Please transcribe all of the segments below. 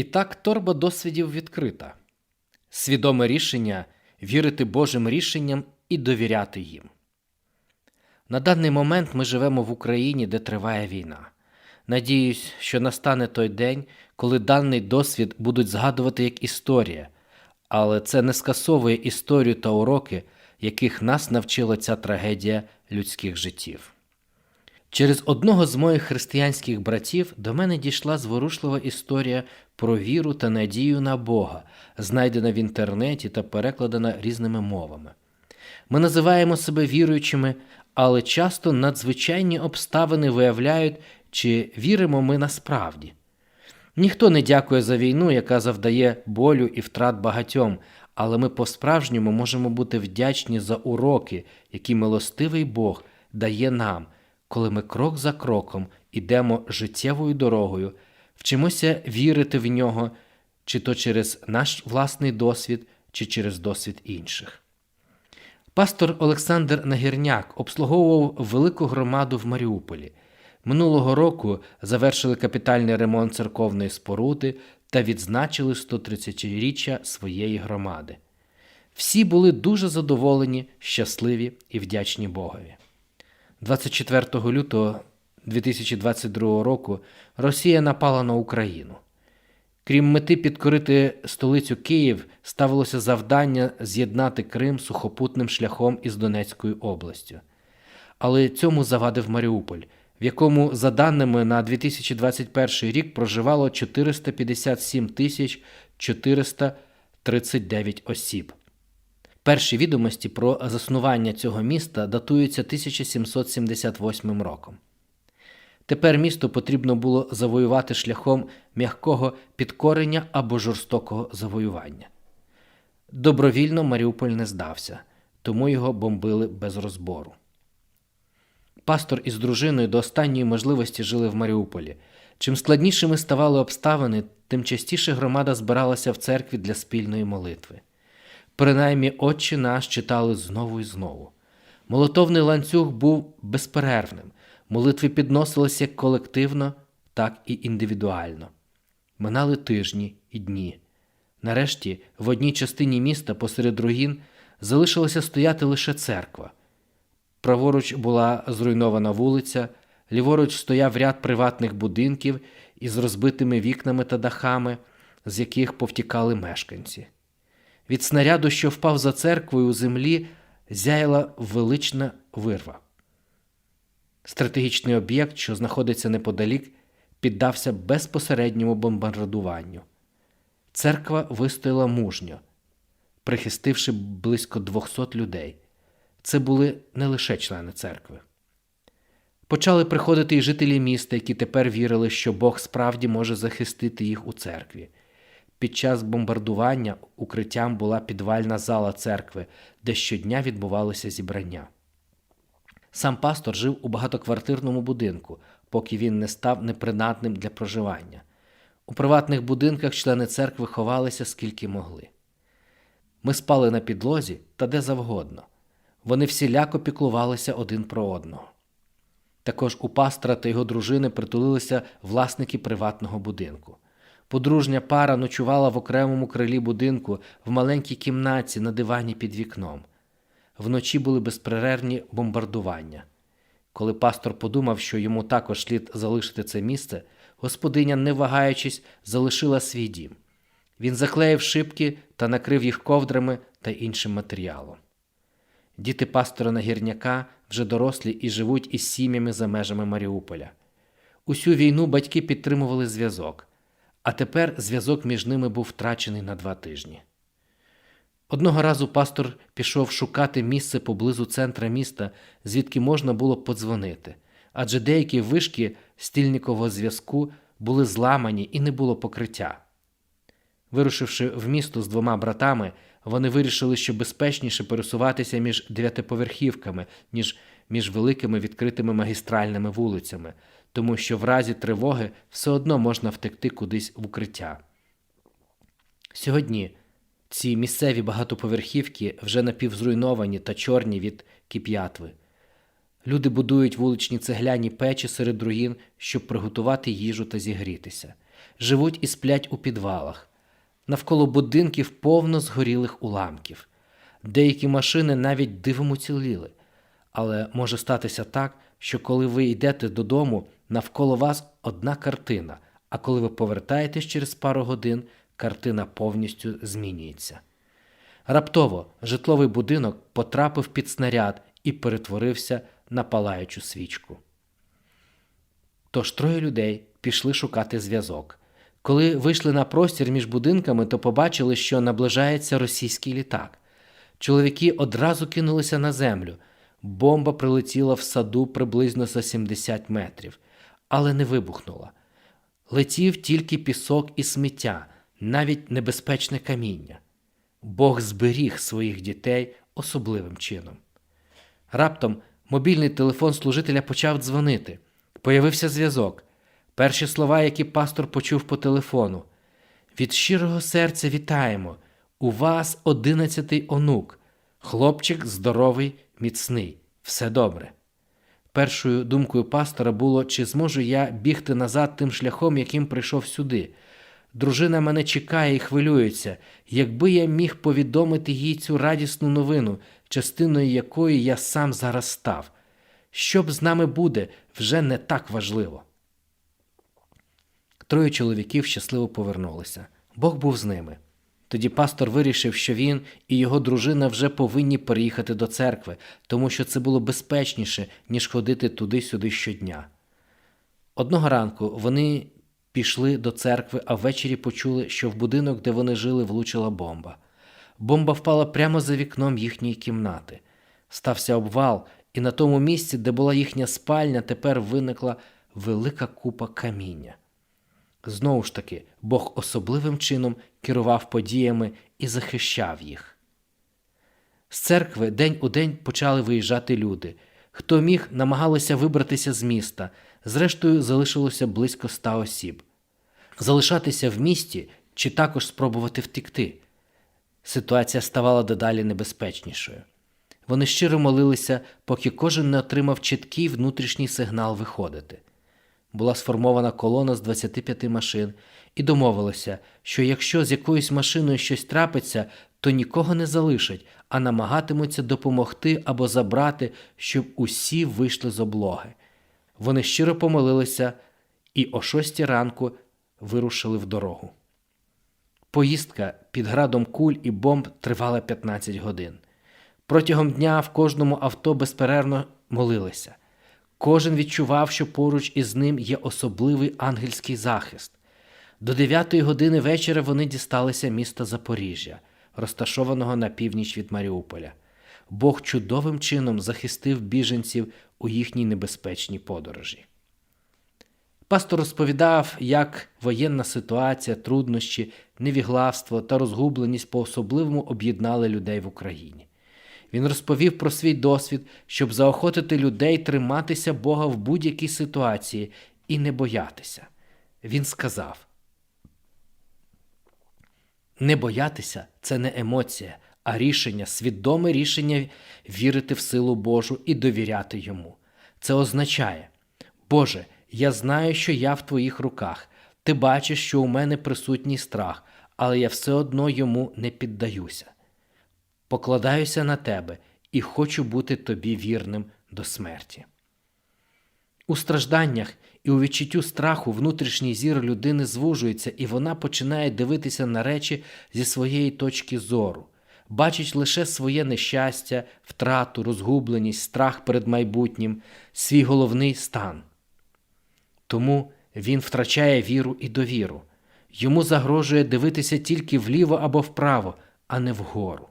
І так торба досвідів відкрита. Свідоме рішення вірити Божим рішенням і довіряти їм. На даний момент ми живемо в Україні, де триває війна. Надіюсь, що настане той день, коли даний досвід будуть згадувати як історія, але це не скасовує історію та уроки, яких нас навчила ця трагедія людських життів. Через одного з моїх християнських братів до мене дійшла зворушлива історія про віру та надію на Бога, знайдена в інтернеті та перекладена різними мовами. Ми називаємо себе віруючими, але часто надзвичайні обставини виявляють, чи віримо ми насправді. Ніхто не дякує за війну, яка завдає болю і втрат багатьом, але ми по-справжньому можемо бути вдячні за уроки, які милостивий Бог дає нам, коли ми крок за кроком ідемо життєвою дорогою, вчимося вірити в нього, чи то через наш власний досвід, чи через досвід інших. Пастор Олександр Нагірняк обслуговував велику громаду в Маріуполі. Минулого року завершили капітальний ремонт церковної споруди та відзначили 130-річчя своєї громади. Всі були дуже задоволені, щасливі і вдячні Богові. 24 лютого 2022 року Росія напала на Україну. Крім мети підкорити столицю Київ, ставилося завдання з'єднати Крим сухопутним шляхом із Донецькою областю. Але цьому завадив Маріуполь, в якому, за даними на 2021 рік, проживало 457 тисяч 439 осіб. Перші відомості про заснування цього міста датуються 1778 роком. Тепер місто потрібно було завоювати шляхом м'якого підкорення або жорстокого завоювання. Добровільно Маріуполь не здався, тому його бомбили без розбору. Пастор із дружиною до останньої можливості жили в Маріуполі. Чим складнішими ставали обставини, тим частіше громада збиралася в церкві для спільної молитви. Принаймні, Отче наш читали знову і знову. Молотовний ланцюг був безперервним. Молитви підносилися як колективно, так і індивідуально. Минали тижні і дні. Нарешті, в одній частині міста посеред руїн залишилася стояти лише церква. Праворуч була зруйнована вулиця, ліворуч стояв ряд приватних будинків із розбитими вікнами та дахами, з яких повтікали мешканці. Від снаряду, що впав за церквою у землі, зяяла велична вирва. Стратегічний об'єкт, що знаходиться неподалік, піддався безпосередньому бомбардуванню. Церква вистояла мужньо, прихистивши близько 200 людей. Це були не лише члени церкви. Почали приходити і жителі міста, які тепер вірили, що Бог справді може захистити їх у церкві. Під час бомбардування укриттям була підвальна зала церкви, де щодня відбувалися зібрання. Сам пастор жив у багатоквартирному будинку, поки він не став непридатним для проживання. У приватних будинках члени церкви ховалися скільки могли. Ми спали на підлозі та де завгодно. Вони всіляко піклувалися один про одного. Також у пастора та його дружини притулилися власники приватного будинку. Подружня пара ночувала в окремому крилі будинку в маленькій кімнаті на дивані під вікном. Вночі були безперервні бомбардування. Коли пастор подумав, що йому також слід залишити це місце, господиня, не вагаючись, залишила свій дім. Він заклеїв шибки та накрив їх ковдрами та іншим матеріалом. Діти пастора Нагірняка вже дорослі і живуть із сім'ями за межами Маріуполя. Усю війну батьки підтримували зв'язок, а тепер зв'язок між ними був втрачений на два тижні. Одного разу пастор пішов шукати місце поблизу центра міста, звідки можна було подзвонити, адже деякі вишки стільникового зв'язку були зламані і не було покриття. Вирушивши в місто з двома братами, вони вирішили, що безпечніше пересуватися між дев'ятиповерхівками, ніж між великими відкритими магістральними вулицями, тому що в разі тривоги все одно можна втекти кудись в укриття. Сьогодні ці місцеві багатоповерхівки вже напівзруйновані та чорні від кип'ятви. Люди будують вуличні цегляні печі серед руїн, щоб приготувати їжу та зігрітися. живуть і сплять у підвалах. Навколо будинків повно згорілих уламків. Деякі машини навіть дивом уціліли. Але може статися так, що коли ви йдете додому, навколо вас одна картина, а коли ви повертаєтесь через пару годин, картина повністю змінюється. Раптово житловий будинок потрапив під снаряд і перетворився на палаючу свічку. Тож троє людей пішли шукати зв'язок. Коли вийшли на простір між будинками, то побачили, що наближається російський літак. Чоловіки одразу кинулися на землю. Бомба прилетіла в саду приблизно за 70 метрів, але не вибухнула. Летів тільки пісок і сміття, навіть небезпечне каміння. Бог зберіг своїх дітей особливим чином. Раптом мобільний телефон служителя почав дзвонити. Появився зв'язок. Перші слова, які пастор почув по телефону. Від щирого серця вітаємо. У вас одинадцятий онук. Хлопчик здоровий, міцний. Все добре. Першою думкою пастора було, чи зможу я бігти назад тим шляхом, яким прийшов сюди. Дружина мене чекає і хвилюється, якби я міг повідомити їй цю радісну новину, частиною якої я сам зараз став. Що б з нами буде, вже не так важливо. Троє чоловіків щасливо повернулися. Бог був з ними. Тоді пастор вирішив, що він і його дружина вже повинні переїхати до церкви, тому що це було безпечніше, ніж ходити туди-сюди щодня. Одного ранку вони пішли до церкви, а ввечері почули, що в будинок, де вони жили, влучила бомба. Бомба впала прямо за вікном їхньої кімнати. Стався обвал, і на тому місці, де була їхня спальня, тепер виникла велика купа каміння. Знову ж таки, Бог особливим чином керував подіями і захищав їх. З церкви день у день почали виїжджати люди. Хто міг, намагалися вибратися з міста, зрештою залишилося близько ста осіб. Залишатися в місті чи також спробувати втекти. Ситуація ставала дедалі небезпечнішою. Вони щиро молилися, поки кожен не отримав чіткий внутрішній сигнал виходити. Була сформована колона з 25 машин і домовилися, що якщо з якоюсь машиною щось трапиться, то нікого не залишать, а намагатимуться допомогти або забрати, щоб усі вийшли з облоги. Вони щиро помолилися і о шостій ранку вирушили в дорогу. Поїздка під градом куль і бомб тривала 15 годин. Протягом дня в кожному авто безперервно молилися. Кожен відчував, що поруч із ним є особливий ангельський захист. До 9 години вечора вони дісталися міста Запоріжжя, розташованого на північ від Маріуполя. Бог чудовим чином захистив біженців у їхній небезпечній подорожі. Пастор розповідав, як воєнна ситуація, труднощі, невігластво та розгубленість по особливому об'єднали людей в Україні. Він розповів про свій досвід, щоб заохотити людей триматися Бога в будь-якій ситуації і не боятися. Він сказав: Не боятися це не емоція, а рішення, свідоме рішення вірити в силу Божу і довіряти йому. Це означає, Боже, я знаю, що я в твоїх руках. Ти бачиш, що у мене присутній страх, але я все одно йому не піддаюся покладаюся на тебе і хочу бути тобі вірним до смерті. У стражданнях і у відчуттю страху внутрішній зір людини звужується, і вона починає дивитися на речі зі своєї точки зору, бачить лише своє нещастя, втрату, розгубленість, страх перед майбутнім, свій головний стан. Тому він втрачає віру і довіру. Йому загрожує дивитися тільки вліво або вправо, а не вгору.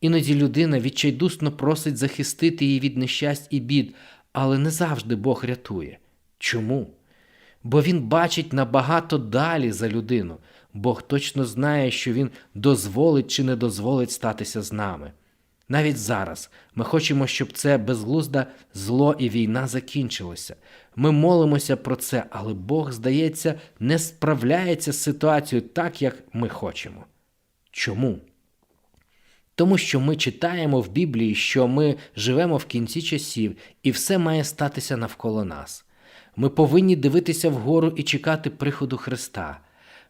Іноді людина відчайдусно просить захистити її від нещасть і бід, але не завжди Бог рятує. Чому? Бо Він бачить набагато далі за людину. Бог точно знає, що Він дозволить чи не дозволить статися з нами. Навіть зараз ми хочемо, щоб це безглузда зло і війна закінчилося. Ми молимося про це, але Бог, здається, не справляється з ситуацією так, як ми хочемо. Чому? Тому що ми читаємо в Біблії, що ми живемо в кінці часів, і все має статися навколо нас. Ми повинні дивитися вгору і чекати приходу Христа.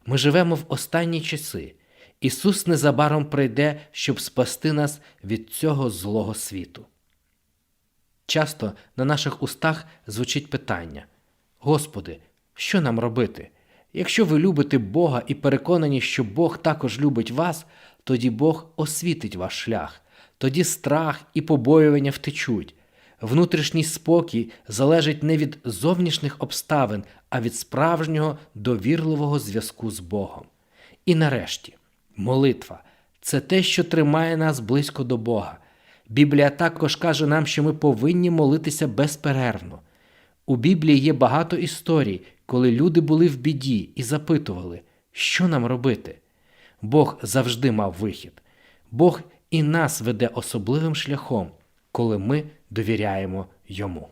Ми живемо в останні часи. Ісус незабаром прийде, щоб спасти нас від цього злого світу. Часто на наших устах звучить питання: Господи, що нам робити? Якщо ви любите Бога і переконані, що Бог також любить вас, тоді Бог освітить ваш шлях, тоді страх і побоювання втечуть. Внутрішній спокій залежить не від зовнішніх обставин, а від справжнього довірливого зв'язку з Богом. І нарешті, молитва це те, що тримає нас близько до Бога. Біблія також каже нам, що ми повинні молитися безперервно. У Біблії є багато історій, коли люди були в біді і запитували, що нам робити. Бог завжди мав вихід. Бог і нас веде особливим шляхом, коли ми довіряємо йому.